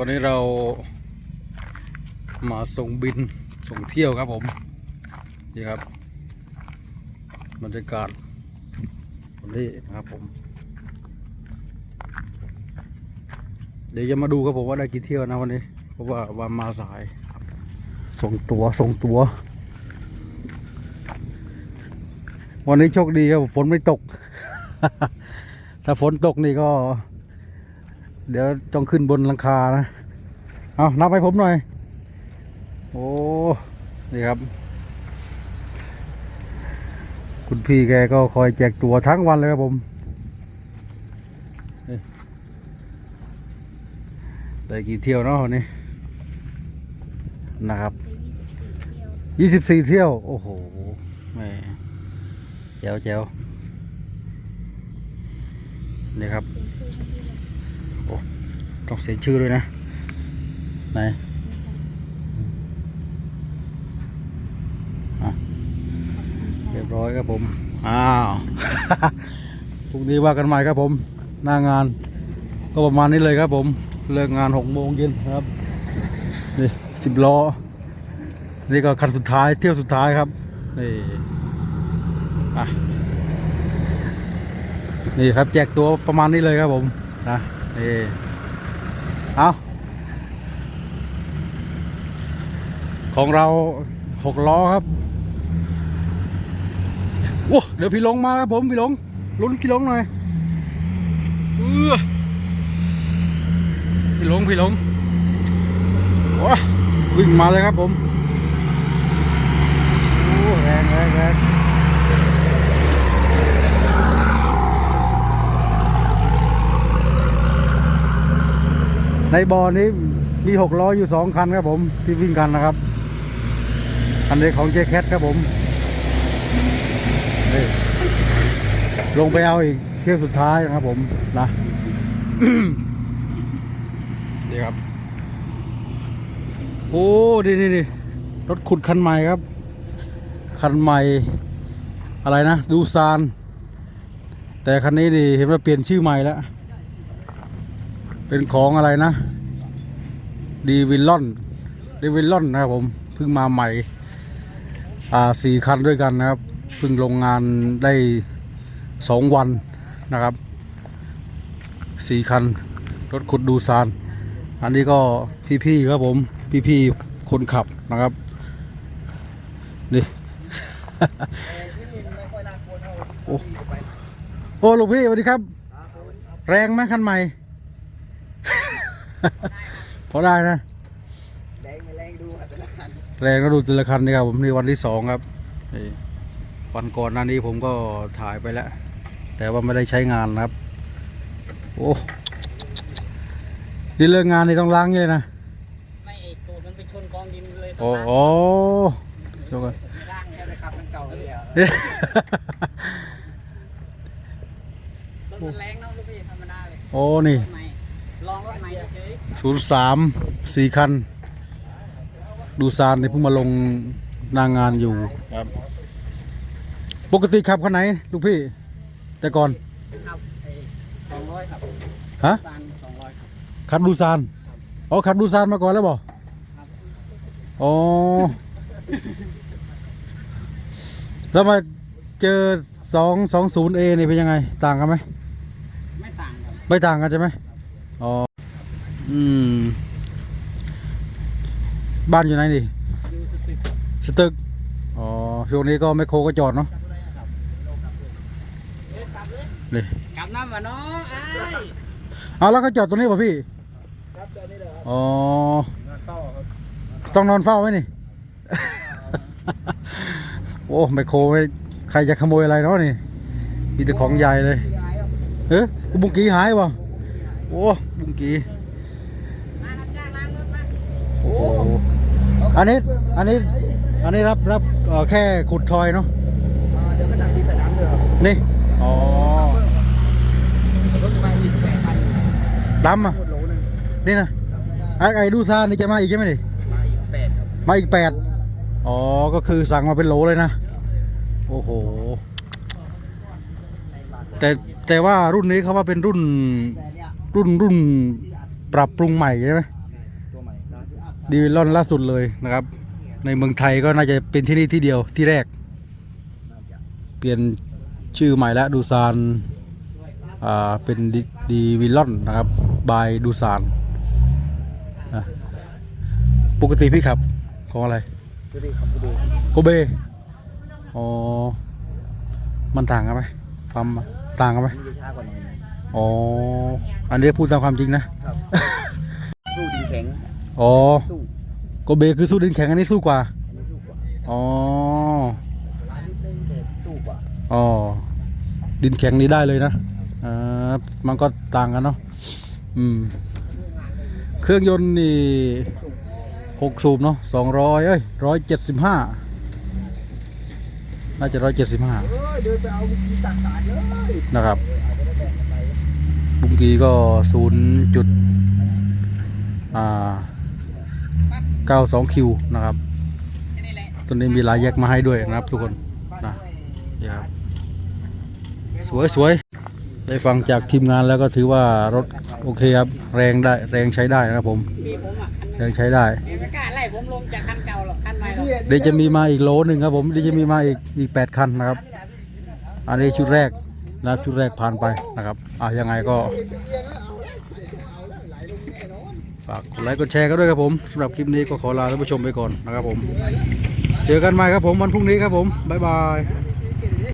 วันนี้เรามาส่งบินส่งเที่ยวครับผมนี่ครับบรรยากาศวันนี้นะครับผม เดี๋ยวจะมาดูครับผมว่าได้กี่เที่ยวนะวันนี้ เพราะว่าวันมาสายส่งตัวส่งตัว วันนี้โชคดีครับฝนไม่ตก ถ้าฝนตกนี่ก็ เดี๋ยวต้องขึ้นบนหลังคานะ เอานับให้ผมหน่อย โอ้ นี่ครับ คุณพี่แกก็คอยแจกตัวทั้งวันเลยครับผมได้กี่เที่ยวเนาะวันนี้นะครับยี่สิบสี่เที่ยว โอ้โหแม่แจ๋วแจ๋วนี่ครับ โอ้ต้องเสียชื่อด้วยนะ ไหนอ่เรียบร้อยครับผม อ้าวพรุ่งนี้ว่ากันใหม่ครับผม หน้างาน ก็ประมาณนี้เลยครับผม เลิกงานหกโมงเย็นครับ นี่สิบล้อ นี่ก็คันสุดท้ายเที่ยวสุดท้ายครับ นี่นี่ครับแจกตัวประมาณนี้เลยครับผมนะ นี่เอาของเราหกล้อครับโอ้เดี๋ยวพี่หลงมาครับผมพี่หลงลุ้นพี่หลงหน่อยเออพี่หลงพี่หลงว้าวิ่งมาเลยครับผม โอ้แรงแรงแรงใน บ่อนี้มีหกล้ออยู่สองคันครับผมที่วิ่งกันนะครับอันนี้ของเจแคทครับผมนี่ลงไปเอาอีกเที่ยวสุดท้ายนะครับผมนะนี่ครับ โอ้นี่นี่นี่รถขุดคันใหม่ครับ คันใหม่ อะไรนะ ดูซาน แต่คันนี้นี่เห็นว่าเปลี่ยนชื่อใหม่แล้ว เป็นของอะไรนะ ดีวิลลอนดีวิลลอนนะครับผมเพิ่งมาใหม่อ่าสี่คันด้วยกันนะครับเพิ่งลงงานได้สองวันนะครับสี่คันรถขุดดูซาน อันนี้ก็พี่ๆครับผม พี่ๆคนขับนะครับ นี่โอ้โอ้ลูกพี่สวัสดีครับ แรงไหมคันใหม่ พอได้นะ แรงไม่แรงดูอะแต่ละคันแรงก็ดูแต่ละคันนี่ครับผมนี่วันที่สองครับนี่วันก่อนหน้านี้ผมก็ถ่ายไปแล้ว แต่ว่าไม่ได้ใช้งานนะครับ โอ้นี่เลิกงานนี่ต้องล้างเยอะนะไม่ไอตูดมันไปชนกองดินเลยโอ้โหเดี๋ยวก่อนไม่ร่างใช่ไหมครับมันเก่าแล้วเอ๊ะรถมันแรงเนาะลูกพี่ธรรมดาเลยโอ้นี่รถใหม่ ลองรถใหม่เฉยศูนย์สามสี่คัน ดูซานนี่เพิ่งมาลงหนางงานอยู่ ครับปกติขับคันไหน ลูกพี่ แต่ก่อน ๆครับไอสองร้อยครับฮะบานสองร้อยครับขับดูซานอ๋อขับดูซานมาก่อนแล้วบ่ครับอ๋อ แล้วมาเจอสองสองศูนย์เอนี่เป็นยังไง ต่างกันไหม ไม่ต่างครับไม่ต่างกันใช่ไหม อ๋อ อืม บ้านอยู่ไหนนี่ดูสติสตึก อ๋อ ช่วงนี้ก็ไมคโครก็จอดเนาะเอ๊ะกลับเลยนี่กลับน้ำวะเนาะไอ้ายเอาแล้วก็จอดตรงนี้ป่ะพี่ ครับตอนนี้เลยครับ อ๋องานเข้าครับต้องนอนเฝ้าไหมนี่ โอ้ไมคโครไม่ใครจะขโมยอะไรเนาะนี่ มีแต่ของใหญ่เลยพี่ไอ้ครับเอ๊ะบุงกีหายวะ โอ้บุงกีมารับจ้างล้างรถมาโอ้อันนี้อันนี้อันนี้รับรับเอ่อแค่ขุดทอยเนาะอ่าเดี๋ยวขนาดดีใส่น้ำเลยครับนี่อ๋อรถประมาณยี่สิบแปดคันดำอะหมดโหลหนึงนี่นะไอ้ไอ้ดูซานี่จะมาอีกใช่ไหมนี่มาอีกแปดครับมาอีกแปดอ๋อก็คือสั่งมาเป็นโหลเลยนะโอ้โหแต่แต่ว่ารุ่นนี้เขาว่าเป็นรุ่นแต่เนี่ย รุ่นรุ่นปรับปรุงใหม่ใช่ไหมครับดีวิลลอนล่าสุดเลยนะครับ ในเมืองไทยก็น่าจะเป็นที่นี่ที่เดียวที่แรก น่าจะเปลี่ยนชื่อใหม่แล้วดูซานอ่าเป็นดีดีวิลลอนนะครับ บายดูซานอะปกติพี่ขับของอะไรดูดิครับดูดิโกเบ อ๋อ มันต่างกันไหมความต่างกันไหมอันนี้จะช้ากว่าหน่อยนึง อ๋อ อันนี้พูดตามความจริงนะ ครับ สู้ดินแข็งอ๋อ สู้โกเบคือสู้ดินแข็งอันนี้สู้กว่า อันนี้สู้กว่าอ๋อ ร้านนิดนึงแต่สู้กว่าอ๋อ ดินแข็งนี้ได้เลยนะ อ่า มันก็ต่างกันเนาะ อืม เครื่องยนต์นี่หกสูบเนาะสองร้อยเอ้ยร้อยเจ็ดสิบห้า น่าจะร้อยเจ็ดสิบห้า เอ้ยเดินไปเอาบุกีตักสารเลยนะครับ อาจจะได้แบ่งกันไป บุ้งกีก็ศูนย์จุดเก้าสองคิวนะครับแค่นี้แหละตัวนี้มีลายแยกมาให้ด้วยนะครับทุกคนนะนี่ครับสวยสวยได้ฟังจากทีมงานแล้วก็ถือว่ารถโอเคครับแรงได้แรงใช้ได้นะครับผมแรงใช้ได้ไม่กล้าไล่ผมลงจากคันเก่าหรอกคันใหม่หรอกเดี๋ยวจะมีมาอีกโลหนึ่งครับผมเดี๋ยวจะมีมาอีกอีกแปดคันนะครับ อันนี้ชุดแรก นะครับชุดแรกผ่านไปนะครับอะยังไงก็ฝากกดไลค์กดแชร์กันด้วยครับผมสำหรับคลิปนี้ก็ขอลาท่านผู้ชมไปก่อนนะครับผม เจอกันใหม่ครับผมวันพรุ่งนี้ครับผมบ๊ายบาย